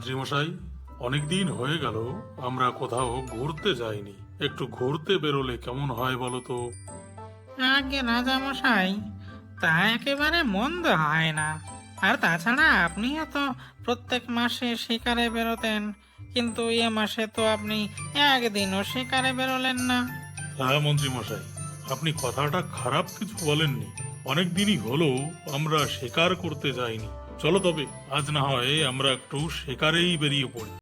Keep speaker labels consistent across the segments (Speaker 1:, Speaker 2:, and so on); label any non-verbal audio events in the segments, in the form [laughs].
Speaker 1: মন্ত্রীমশাই অনেকদিন হয়ে গেল আমরা কোথাও ঘুরতে যাইনি। একটু ঘুরতে বেরোলে কেমন হয় বলো তো?
Speaker 2: আগে রাজামশাই তা একেবারে মন্দ হয় না। আর তাছাড়া আপনিও তো প্রত্যেক মাসে শিকারে বেরোতেন কিন্তু এ মাসে তো আপনি একদিনও শিকারে বেরোলেন না।
Speaker 1: হ্যাঁ মন্ত্রীমশাই আপনি কথাটা খারাপ কিছু বলেননি। অনেক দিনই হলো আমরা শিকার করতে যাইনি। চলো তবে আজ না হয় আমরা একটু শিকারেই বেরিয়ে পড়ি।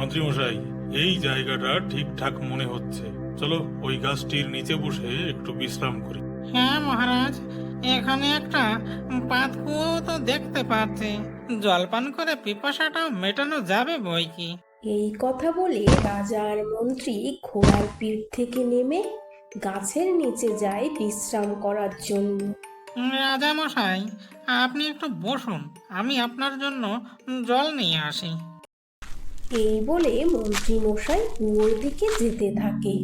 Speaker 1: মন্ত্রীমশাই এই জায়গাটা ঠিকঠাক মনে হচ্ছে। চলো ওই গাছটির নিচে বসে একটু বিশ্রাম করি।
Speaker 2: হ্যাঁ মহারাজ এখানে একটা পাতকুয়ো তো দেখতে পাচ্ছি। জলপান করে পিপাসাটাও মেটানো যাবে বই কি?
Speaker 3: এই কথা বলে রাজা আর মন্ত্রী ঘোড়ার পিঠ থেকে নেমে গাছের নিচে যায় বিশ্রাম করার জন্য।
Speaker 2: রাজা মশাই আপনি একটু বসুন আমি আপনার জন্য জল নিয়ে আসি।
Speaker 3: এই বলে মন্ত্রী মশাই কুয়োর দিকে যেতে থাকে।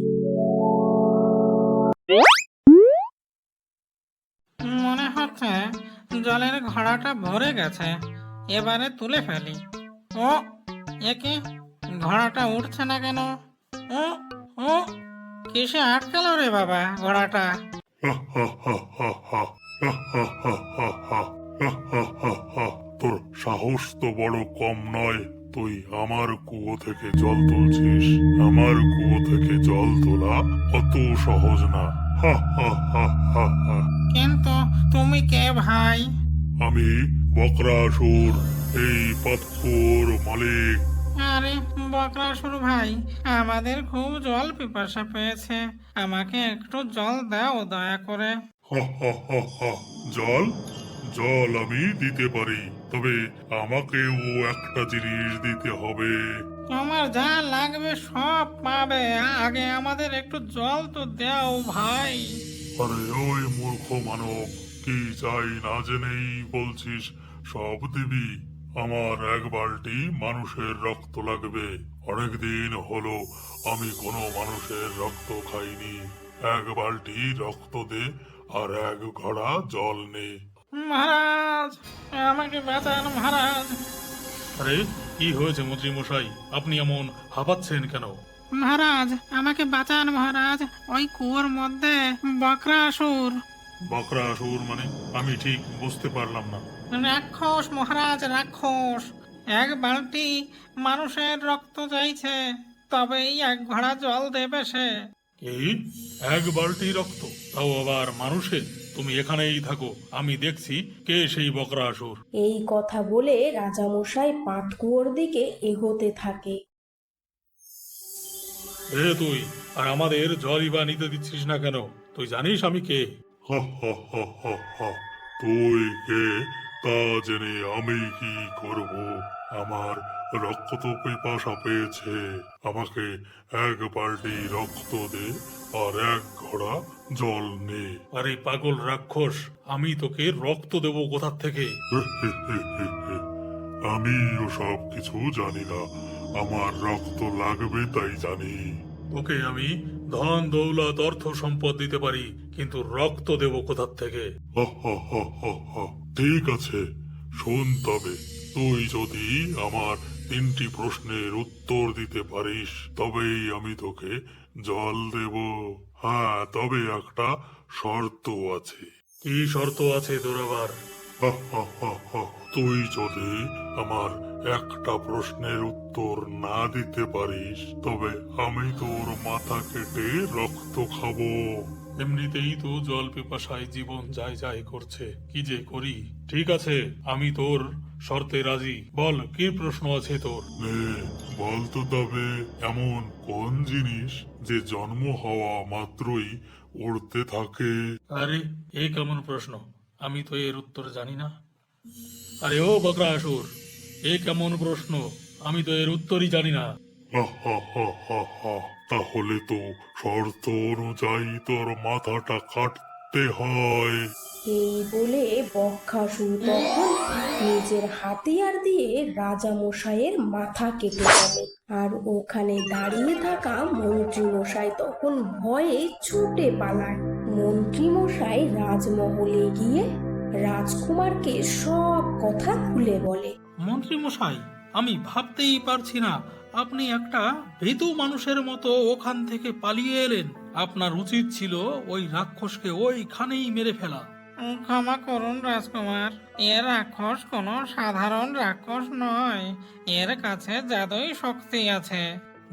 Speaker 2: মনে হচ্ছে জলের ঘোড়াটা ভরে গেছে এবারে তুলে ফেলি। ও একে ঘোড়াটা উঠছে না কেন? ও ও কিসে আটকালো রে বাবা ঘোড়াটা? [laughs]
Speaker 1: তোর সাহস তো বড় কম নয়। তুই আমার কুয়ো থেকে জল তুলছিস? আমার কুয়ো থেকে জল তোলা অত সহজ না। হা হা হা হা হা।
Speaker 2: কিন্তু তুমি কে ভাই?
Speaker 1: আমি বকরাসুর এই পাতকুয়োর মালিক।
Speaker 2: আরে বকরাসুর ভাই আমাদের খুব জল পিপাসা পেয়েছে। আমাকে একটু জল দাও দয়া করে।
Speaker 1: হা হা হা হা। জল? জল আমি দিতে পারি। তবে আমাকে ও একটা জিনিস দিতে হবে।
Speaker 2: তোমার যা লাগবে সব পাবে। আগে আমাদের একটু জল তো দাও ভাই।
Speaker 1: আরে ওই মূর্খ মানব কি চাই না জেনেই বলছিস? সব দিবি। আমার এক বালতি মানুষের রক্ত লাগবে। অনেকদিন হলো আমি কোনো মানুষের রক্ত খাইনি। এক বালতি রক্ত দে আর এক ঘড়া জল নে।
Speaker 2: মহারাজ আমাকে বাঁচান মহারাজ।
Speaker 1: আরে কি হয়েছে মন্ত্রী মশাই? আপনি এমন হাঁপাচ্ছেন কেন?
Speaker 2: মহারাজ আমাকে বাঁচান মহারাজ ওই কুয়োর মধ্যে বকরাসুর
Speaker 1: বকরা সুর মানে? আমি ঠিক বুঝতে পারলাম না।
Speaker 2: রাক্ষস মহারাজ রাক্ষস। এক বালতি মানুষের রক্ত চাইছে তবেই এক ঘোড়া জল দেবে সে।
Speaker 1: এই? এক বালতি রক্ত? তাও আবার মানুষের? তুমি এখানেই থাকো আমি দেখছি কে সেই বকরা আসুর।
Speaker 3: এই কথা বলে রাজামশাই পাটকুয়োর দিকে এগোতে থাকে।
Speaker 1: এ তুই আর আমাদের জলই বা নিতে দিচ্ছিস না কেন? তুই জানিস আমি কে? তুই কে? তা জেনে আমি কি করব? আমার রক্ত পিপাসা পেয়েছে। আমাকে এক বালতি রক্ত দে আর এক ঘোড়া জল নে। আরে পাগল রাক্ষস আমি তোকে রক্ত দেব কোথা থেকে? [laughs] আমিও সব কিছু জানি না। আমার রক্ত লাগবে তাই জানি। ওকে আমি ধন দৌলত অর্থ সম্পদ দিতে পারি কিন্তু রক্ত দেব কোথার থেকে? [laughs] ঠিক আছে শোন তবে তুই যদি আমার তিনটি প্রশ্নের উত্তর দিতে পারিস তবেই আমি তোকে জল দেব। হ্যাঁ তবে একটা শর্ত আছে। কি শর্ত আছে তোর আবার? তুই যদি আমার একটা প্রশ্নের উত্তর না দিতে পারিস তবে আমি তোর মাথা কেটে রক্ত খাব।
Speaker 4: এমনিতেই তো জল পিপাসায় জীবন যায় যায় করছে। কি যে করি? ঠিক আছে আমি তোর শর্তে রাজি। বল কি প্রশ্ন আছে তোর?
Speaker 1: নে বলতো তবে এমন কোন জিনিস যে জন্ম হওয়া মাত্রই উড়তে থাকে?
Speaker 4: আরে এ কেমন প্রশ্ন? আমি তো এর উত্তর জানি না। আরে ও বকরা আসুর এ কেমন প্রশ্ন? আমি তো এর উত্তরই জানি না।
Speaker 1: হা হা হা হা হা। তাহলে তো শর্ত অনুযায়ী তোর মাথাটা কাটতে হয়।
Speaker 3: এই বলে বক্ষাসুর তখন নিজের হাতিয়ার দিয়ে রাজা মশাইয়ের মাথা কেটে ফেলে। আর ওখানে দাঁড়িয়ে থাকা মন্ত্রী মশাই তখন ভয়ে ছুটে পালায়। মন্ত্রী মশাই রাজমহলে গিয়ে রাজকুমারকে সব কথা খুলে বলে।
Speaker 4: মন্ত্রী মশাই আমি ভাবতেই পারছি না আপনি একটা ভীতু মানুষের মতো ওখান থেকে পালিয়ে এলেন। আপনার উচিত ছিল ওই রাক্ষসকে ওইখানেই মেরে ফেলা।
Speaker 2: ক্ষমা করুন রাজকুমার এর রাক্ষস কোনো সাধারণ রাক্ষস নয়। এর কাছে জাদুই শক্তি আছে।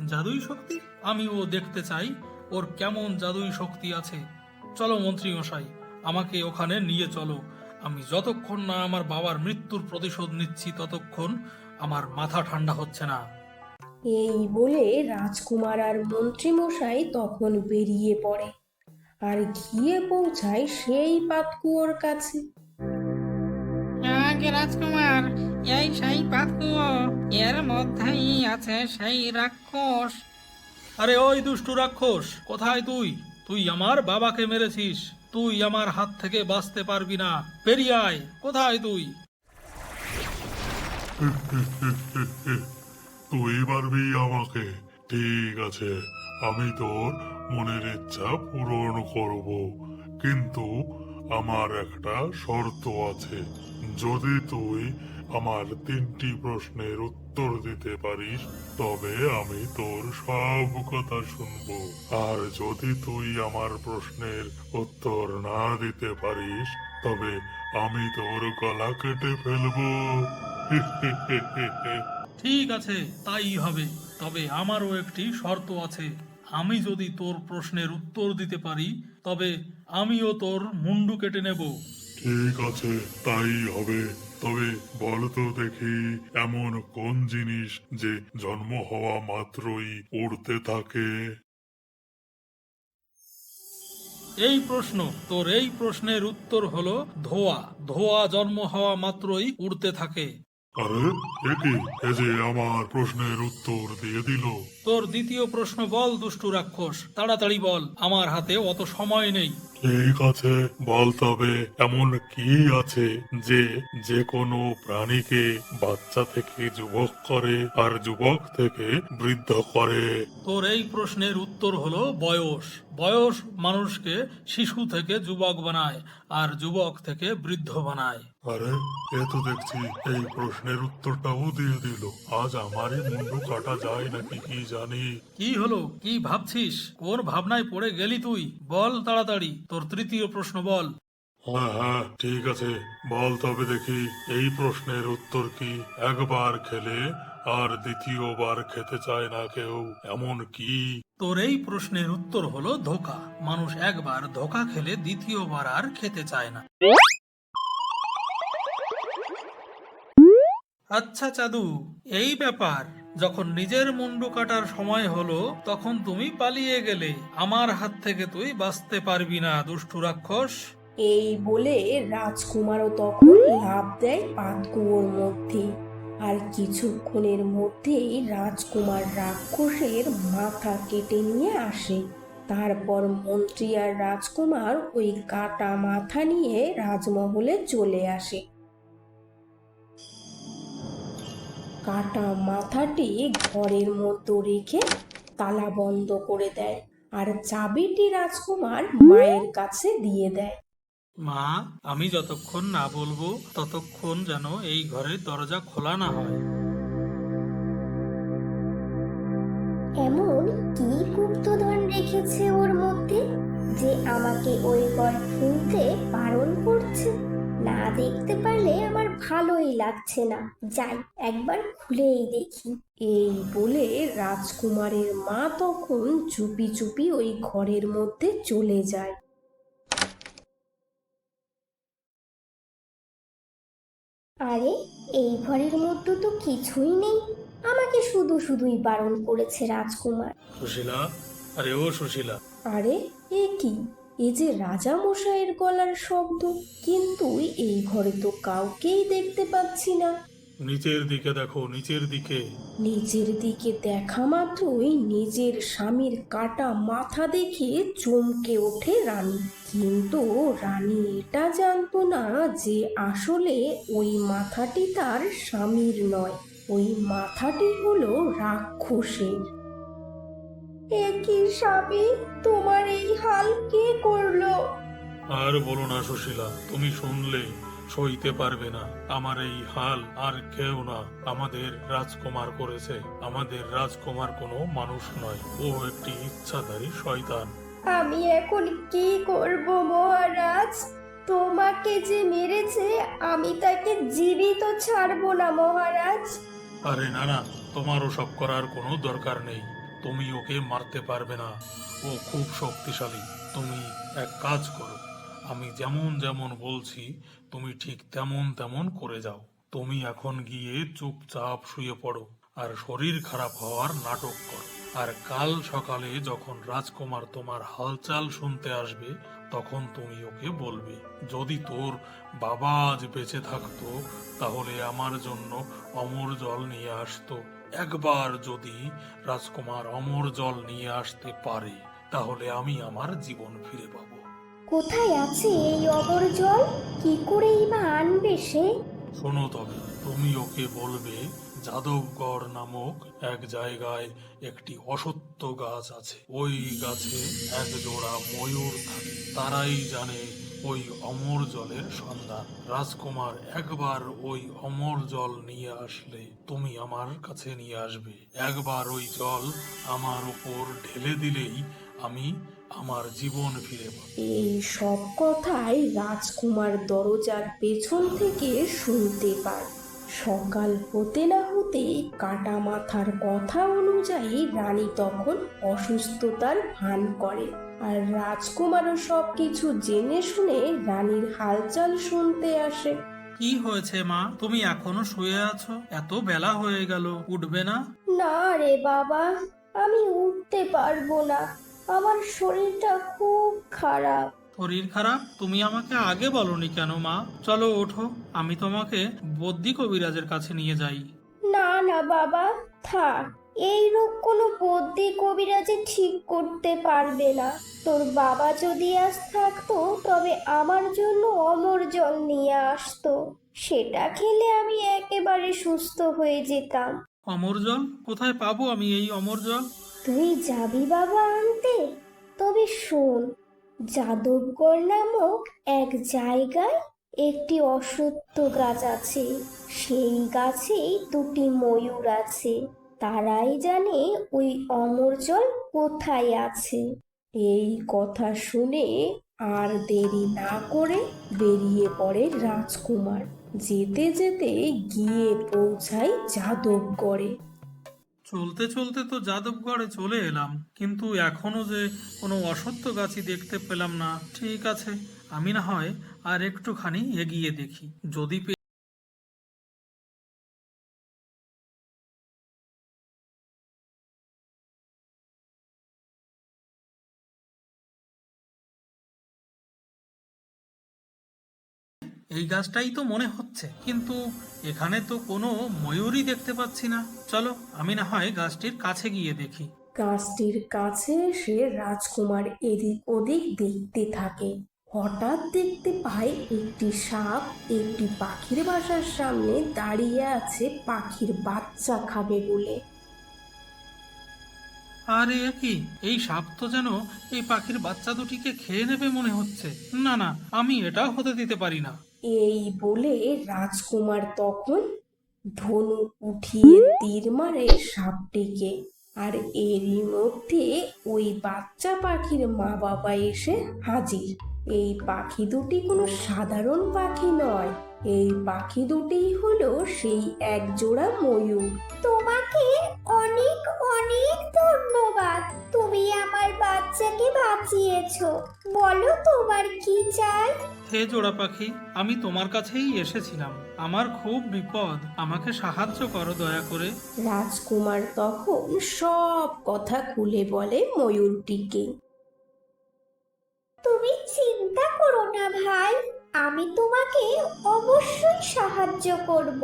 Speaker 4: জাদুই শক্তি? আমি ও দেখতে চাই ওর কেমন জাদুই শক্তি আছে। চলো মন্ত্রী মশাই আমাকে ওখানে নিয়ে চলো। আমি যতক্ষণ না আমার বাবার মৃত্যুর প্রতিশোধ নিচ্ছি ততক্ষণ আমার মাথা ঠান্ডা হচ্ছে না।
Speaker 3: এই বলে রাজকুমার আর মন্ত্রী মশাই তখন বেরিয়ে পড়ে। আর গিয়ে পৌঁছায় সেই পাতকুয়োর কাছে।
Speaker 2: আগে রাজকুমার এই সেই পাতকুয়ো এর মধ্যেই আছে সেই রাক্ষস।
Speaker 4: আরে ওই দুষ্টু রাক্ষস কোথায় তুই? তুই আমার বাবাকে মেরেছিস তুই আমার হাত থেকে বাঁচতে পারবি না। বেরিয়ে আয় কোথায় তুই?
Speaker 1: তুই পারবি আমাকে। ঠিক আছে, আমি তোর মনের ইচ্ছা পূরণ করব। কিন্তু আমার একটা শর্ত আছে। যদি তুই আমার তিনটি প্রশ্নের উত্তর দিতে পারিস, তবে আমি তোর সব কথা শুনব। আর যদি তুই আমার প্রশ্নের উত্তর না দিতে পারিস, তবে আমি তোর গলা কেটে ফেলব। [laughs]
Speaker 4: ঠিক আছে তাই হবে। তবে আমারও একটি শর্ত আছে। আমি যদি তোর প্রশ্নের উত্তর দিতে পারি তবে আমিও তোর মুন্ডু কেটে নেব।
Speaker 1: ঠিক আছে তাই হবে। তবে বলতো দেখি এমন কোন জিনিস যে জন্ম হওয়া মাত্রই উড়তে থাকে?
Speaker 4: এই প্রশ্ন তোর এই প্রশ্নের উত্তর হলো ধোয়া। ধোয়া জন্ম হওয়া মাত্রই উড়তে থাকে।
Speaker 1: আরে এটি এ যে আমার প্রশ্নের উত্তর দিয়ে দিল।
Speaker 4: তোর দ্বিতীয় প্রশ্ন বল দুষ্টু রাক্ষস। তাড়াতাড়ি বল আমার হাতে অত সময় নেই।
Speaker 1: ঠিক আছে বল তবে এমন কি আছে যে যে কোনো প্রাণীকে বাচ্চা থেকে যুবক করে আর যুবক থেকে বৃদ্ধ করে?
Speaker 4: তোর এই প্রশ্নের উত্তর হলো বয়স। বয়স মানুষকে শিশু থেকে যুবক বানায় আর যুবক থেকে বৃদ্ধ বানায়।
Speaker 1: আরে এ তো দেখছি এই প্রশ্নের উত্তরটাও দিয়ে দিল। আজ আমারই মুন্ডু কাটা যায় নাকি কি জানি।
Speaker 4: কি হলো? কি ভাবছিস? কোন ভাবনায় পড়ে গেলি তুই? বল তাড়াতাড়ি। তোর তৃতীয় প্রশ্ন বল।
Speaker 1: হ্যাঁ হ্যাঁ ঠিক আছে। বল তবে দেখি এই প্রশ্নের উত্তর কি? একবার খেলে আর দ্বিতীয়বার খেতে চায় না কেউ। এমন কি?
Speaker 4: তোর এই প্রশ্নের উত্তর হলো ধোকা। মানুষ একবার ধোকা খেলে দ্বিতীয়বার আর খেতে চায় না। আচ্ছা চাদু এই ব্যাপার। যখন নিজের মুন্ডু কাটার সময় হলো, তখন তুমি পালিয়ে গেলে। আমার হাত থেকে তুই বাঁচতে পারবি না, দুষ্টু রাক্ষস।
Speaker 3: এই বলে রাজকুমারও তখন লাভ দেয় পাতকুয়োর মধ্যে। আর কিছুক্ষণের মধ্যেই রাজকুমার রাক্ষসের মাথা কেটে নিয়ে আসে। তারপর মন্ত্রী আর রাজকুমার ওই কাটা মাথা নিয়ে রাজমহলে চলে আসে। কাটা মাথাটি ঘরের মধ্যে রেখে তালা বন্ধ করে দেয় আর চাবিটি রাজকুমার মায়ের কাছে দিয়ে দেয়।
Speaker 4: মা আমি যতক্ষণ না বলব ততক্ষণ যেন এই ঘরের দরজা খোলা না হয়।
Speaker 5: এমন কি গুপ্তধন রেখেছে ওর মধ্যে যে আমাকে ওই ঘর খুলতে বারণ করছে? না দেখতে পারলে আমার ভালোই লাগছে না। যাই একবার খুলেই দেখি।
Speaker 3: এই বলে রাজকুমারের মা তখন চুপি চুপি ওই ঘরের মধ্যে চলে যায়।
Speaker 5: আরে এই ঘরের মধ্যে তো কিছুই নেই। আমাকে শুধু শুধুই বারণ করেছে রাজকুমার।
Speaker 4: সুশীলা আরে ও সুশীলা।
Speaker 3: আরে এ কি? এ যে রাজা মশাইয়ের গলার শব্দ কিন্তু এই ঘরে তো কাউকেই দেখতে পাচ্ছি না।
Speaker 4: নিচের দিকে দেখো নিচের দিকে।
Speaker 3: নিজের দিকে দেখা মাত্রই নিজের স্বামীর কাটা মাথা দেখে চমকে ওঠে রানী। কিন্তু রানী এটা জানতো না যে আসলে ওই মাথাটি তার স্বামীর নয় ওই মাথাটি হলো রাক্ষসের। একই স্বামী? তোমার এই হাল কে করল?
Speaker 4: আর বলো না সুশীলা তুমি শুনলে সইতে পারবে না। আমার এই হাল আর কেউ না আমাদের রাজকুমার করেছে। আমাদের রাজকুমার কোনো মানুষ নয় ও একটি ইচ্ছাধারী শয়তান।
Speaker 5: আমি এখন কি করব মহারাজ? তোমাকে যে মেরেছে আমি তাকে জীবিত ছাড়বো না মহারাজ।
Speaker 4: আরে না না তোমার ওসব করার কোনো দরকার নেই। তুমি ওকে মারতে পারবে না। ও খুব শক্তিশালী। তুমি এক কাজ করো। আমি যেমন যেমন বলছি, তুমি ঠিক তেমন তেমন করে যাও। তুমি এখন গিয়ে চুপচাপ শুয়ে পড়ো আর শরীর খারাপ হওয়ার নাটক করো। আর কাল সকালে যখন রাজকুমার তোমার হালচাল শুনতে আসবে, তখন তুমি ওকে বলবে, যদি তোর বাবা আজ বেঁচে থাকতো, তাহলে আমার জন্য অমর জল নিয়ে আসতো। একবার যদি রাজকুমার অমর জল নিয়ে আসতে পারে তাহলে আমি আমার জীবন ফিরে পাব।
Speaker 5: কোথায় আছে এই অমর জল? কি করে বা আনবে সে?
Speaker 4: শোনো তবে তুমি ওকে বলবে যাদবগড় নামক এক জায়গায় একটি অসত্য গাছ আছে। ওই গাছে এক জোড়া ময়ূর থাকে। তারাই জানে ওই অমর জলের সন্ধান। রাজকুমার একবার ওই অমর জল নিয়ে আসলে, তুমি আমার কাছে নিয়ে আসবে। একবার ওই জল আমার উপর ঢেলে দিলেই আমি আমার জীবন ফিরে
Speaker 3: এই সব কথাই রাজকুমার দরজার পেছন থেকে শুনতে পায়। সকাল হতে না হতে কাটা মাথার কথা অনুযায়ী রানী তখন অসুস্থতার ভান করে। আর রাজকুমারও সব কিছু জেনে শুনে রানীর হালচাল শুনতে আসে।
Speaker 2: কি হয়েছে মা? তুমি এখনও শুয়ে আছো? এত বেলা হয়ে গেল উঠবে না?
Speaker 5: না রে বাবা আমি উঠতে পারব না। আমার শরীরটা খুব খারাপ।
Speaker 2: শরীর খারাপ? তুমি আমাকে আগে বলনি কেন মা? চলো ওঠো আমি তোমাকে বদ্যি কবিরাজের কাছে নিয়ে যাই।
Speaker 5: না না বাবা থাক। এই রোগ কোনো বদ্যি কবিরাজে ঠিক করতে পারবে না। তোর বাবা যদি আজ থাকতো তবে আমার জন্য অমর জল নিয়ে আসতো। সেটা খেলে আমি একেবারে সুস্থ হয়ে যেতাম।
Speaker 2: অমর জল? কোথায় পাবো আমি এই অমর জল?
Speaker 5: তুই যাবি বাবা আনতে? তবে শোন যাদবগড় নামক এক জায়গায় একটি অসত্য গাছ আছে। সেই গাছেই দুটি ময়ূর আছে। তারাই জানে ওই অমর জল কোথায় আছে।
Speaker 3: এই কথা শুনে আর দেরি না করে বেরিয়ে পড়ে রাজকুমার। যেতে যেতে গিয়ে পৌঁছায় যাদবগড়ে।
Speaker 2: চলতে চলতে তো যাদবগড়ে চলে এলাম, কিন্তু এখনও যে কোনো অসত্য গাছি দেখতে পেলাম না। ঠিক আছে, আমি না হয় আর একটুখানি এগিয়ে দেখি। যদি এই গাছটাই তো মনে হচ্ছে কিন্তু এখানে তো কোনো ময়ূরই দেখতে পাচ্ছি না। চলো আমি না হয় গাছটির কাছে গিয়ে দেখি।
Speaker 3: গাছটির কাছে সে রাজকুমার এদিক ওদিক দেখতে থাকে। হঠাৎ দেখতে পায় একটি সাপ একটি পাখির বাসার সামনে দাঁড়িয়ে আছে পাখির বাচ্চা খাবে বলে।
Speaker 2: আরে কি? এই সাপ তো যেন এই পাখির বাচ্চা দুটিকে খেয়ে নেবে মনে হচ্ছে। না না আমি এটাও হতে দিতে পারি না।
Speaker 3: এই বলে রাজকুমার তখন ধনু উঠিয়ে তীর মারে সাপটিকে। আর এরই মধ্যে ওই বাচ্চা পাখির মা বাবা এসে হাজির। এই পাখি দুটি কোনো সাধারণ পাখি নয়। এই পাখি দুটি হলো সেই এক জোড়া ময়ূর।
Speaker 5: তোমাকে অনেক অনেক ধন্যবাদ। তুমি আমার বাচ্চাকে বাঁচিয়েছো। বলো তোমার কি চাই?
Speaker 4: হে জোড়া পাখি আমি তোমার কাছেই এসেছিলাম। আমার খুব বিপদ আমাকে সাহায্য করো দয়া করে।
Speaker 3: রাজকুমার তখন সব কথা খুলে বলে ময়ূরটিকে।
Speaker 5: তুমি চিন্তা করো না ভাই আমি তোমাকে অবশ্যই সাহায্য করব।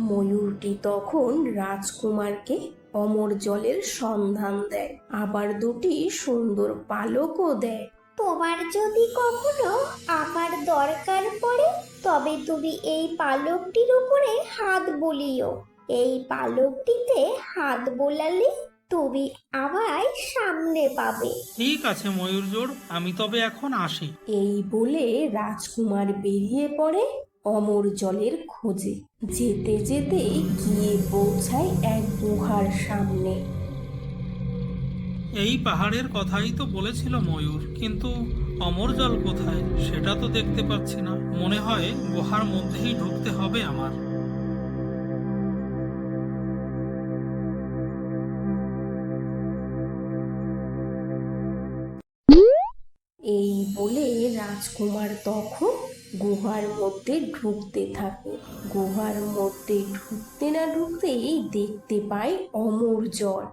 Speaker 3: ময়ূরটি তখন রাজকুমারকে অমর জলের সন্ধান দেয় আবার দুটি সুন্দর পালকও দেয়।
Speaker 5: তোমার যদি কখনো আমার দরকার পড়ে তবে তুমি এই পালকটির উপরে হাত বলিও। এই পালকটিতে হাত বোলালে তুমি আমায় সামনে পাবে।
Speaker 4: ঠিক আছে ময়ূর জোড় আমি তবে এখন আসি।
Speaker 3: এই বলে রাজকুমার বেরিয়ে পড়ে অমর জলের খোঁজে। যেতে যেতে গিয়ে পৌঁছায় এক গুহার সামনে।
Speaker 4: এই পাহাড়ের কথাই তো বলেছিল ময়ূর, কিন্তু অমর জল কোথায় সেটা তো দেখতে পাচ্ছি না। মনে হয় গুহার মধ্যেই ঢুকতে হবে আমার।
Speaker 3: এই বলে রাজকুমার তখন গুহার মধ্যে ঢুকতে থাকে। গুহার মধ্যে ঢুকতে না ঢুকতেই দেখতে পায় অমর জল।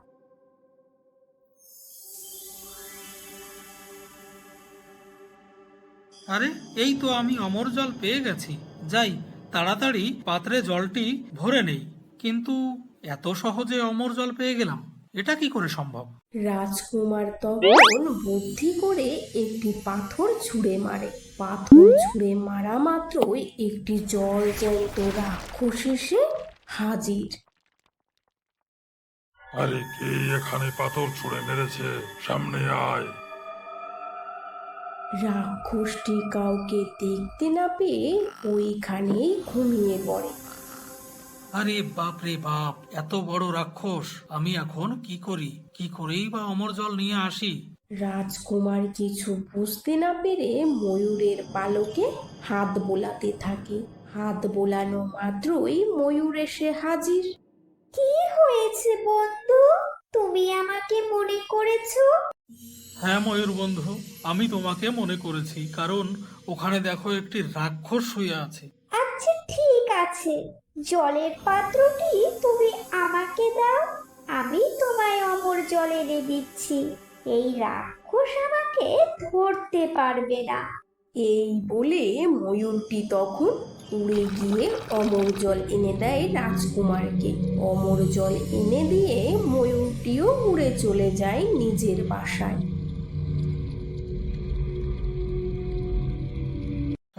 Speaker 4: আরে এই তো আমি অমর জল পেয়ে গেছি। যাই তাড়াতাড়ি পাত্রে জলটি ভরে নেই। কিন্তু এত সহজে অমর জল পেয়ে গেলাম এটা কি করে সম্ভব?
Speaker 3: রাজকুমার তখন বুদ্ধি করে একটি পাথর ছুঁড়ে মারে। পাথর ছুঁড়ে মারা মাত্রই একটি জল জ্যান্ত রাক্ষস এসে হাজির।
Speaker 1: আরে কে এখানে পাথর ছুঁড়ে মেরেছে? সামনে আয়।
Speaker 3: রাক্ষসটি কাউকে দেখতে না পেয়ে ওইখানেই ঘুমিয়ে পড়ে।
Speaker 4: আরে বাপ রে বাপ এত বড় রাক্ষস আমি এখন কি করি? কি করেই বা অমর জল নিয়ে আসি?
Speaker 3: রাজকুমার কিছু বুঝতে না পেরে ময়ূরের পালকে হাত বোলাতে থাকে। হাত বোলানো মাত্রই ময়ূর এসে হাজির।
Speaker 5: কি হয়েছে বন্ধু? তুমি আমাকে মনে করেছ
Speaker 4: হ্যাঁ ময়ূর বন্ধু আমি তোমাকে মনে করেছি কারণ ওখানে দেখো একটি রাক্ষস শুয়ে আছে।
Speaker 5: আচ্ছা ঠিক আছে। জলের পাত্রটি তুমি আমাকে দাও আমি তোমায় অমর জল এনে দিচ্ছি। এই রাক্ষস আমাকে ধরতে পারবে না।
Speaker 3: এই বলে ময়ূরটি তখন উড়ে গিয়ে অমর জল এনে দেয় রাজকুমারকে। অমর জল এনে দিয়ে ময়ূরটিও উড়ে চলে যায় নিজের বাসায়।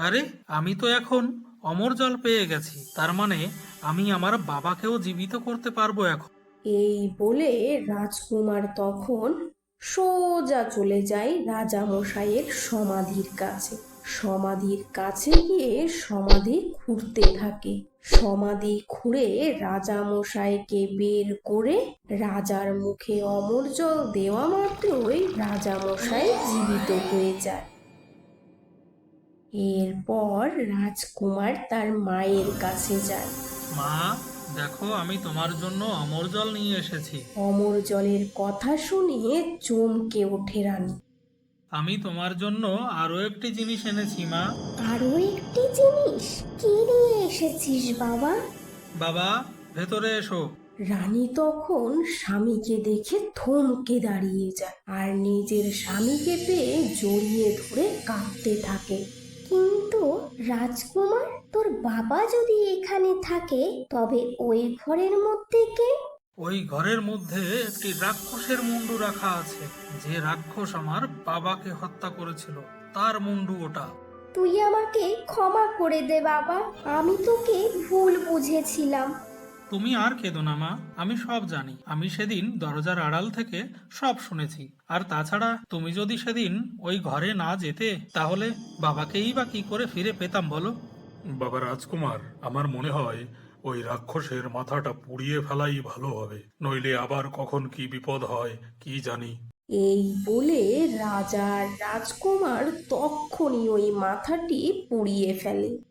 Speaker 4: আরে, আমি তো এখন অমর জল পেয়ে গেছি। তার মানে আমি আমার বাবাকেও জীবিত করতে পারব এখন।
Speaker 3: এই বলে রাজকুমার তখন সোজা চলে যায় রাজা মশাইয়ের সমাধির কাছে। সমাধির কাছে গিয়ে সমাধি খুঁড়তে থাকে। সমাধি খুঁড়ে রাজা মশাইকে বের করে রাজার মুখে অমর জল দেওয়া মাত্রই রাজা মশাই জীবিত হয়ে যায়। এরপর রাজকুমার তার মায়ের কাছে যায়।
Speaker 4: মা দেখো আমি তোমার জন্য অমর জল নিয়ে এসেছি।
Speaker 3: অমর জলের কথা শুনিয়ে চমকে ওঠে রানী।
Speaker 4: আমি তোমার জন্য আরও একটি জিনিস এনেছি মা।
Speaker 5: আরও একটি জিনিস? কি নিয়ে এসেছিস বাবা?
Speaker 4: বাবা ভেতরে এসো।
Speaker 3: রানী তখন স্বামীকে দেখে থমকে দাঁড়িয়ে যায় আর নিজের স্বামীকে পেয়ে জড়িয়ে ধরে কাঁদতে থাকে।
Speaker 5: কিন্তু রাজকুমার তোর বাবা যদি এখানে থাকে তবে ওই ঘরের মধ্যে কে?
Speaker 4: ওই ঘরের মধ্যে একটি রাক্ষসের মুন্ডু রাখা আছে। যে রাক্ষস আমার বাবাকে হত্যা করেছিল তার মুন্ডু ওটা।
Speaker 5: তুই আমাকে ক্ষমা করে দে বাবা। আমি তোকে ভুল বুঝেছিলাম।
Speaker 4: তুমি আর কেঁদো না মা। আমি সব জানি। আমি সেদিন দরজার আড়াল থেকে সব শুনেছি। আর তাছাড়া তুমি যদি সেদিন ওই ঘরে না যেতে তাহলে বাবাকেই বা কি করে ফিরে পেতাম বলো?
Speaker 1: বাবা রাজকুমার আমার মনে হয় ওই রাক্ষসের মাথাটা পুড়িয়ে ফেলাই ভালো হবে। নইলে আবার কখন কি বিপদ হয় কি জানি।
Speaker 3: এই বলে রাজার রাজকুমার তক্ষণি ওই মাথাটি পুড়িয়ে ফেলে।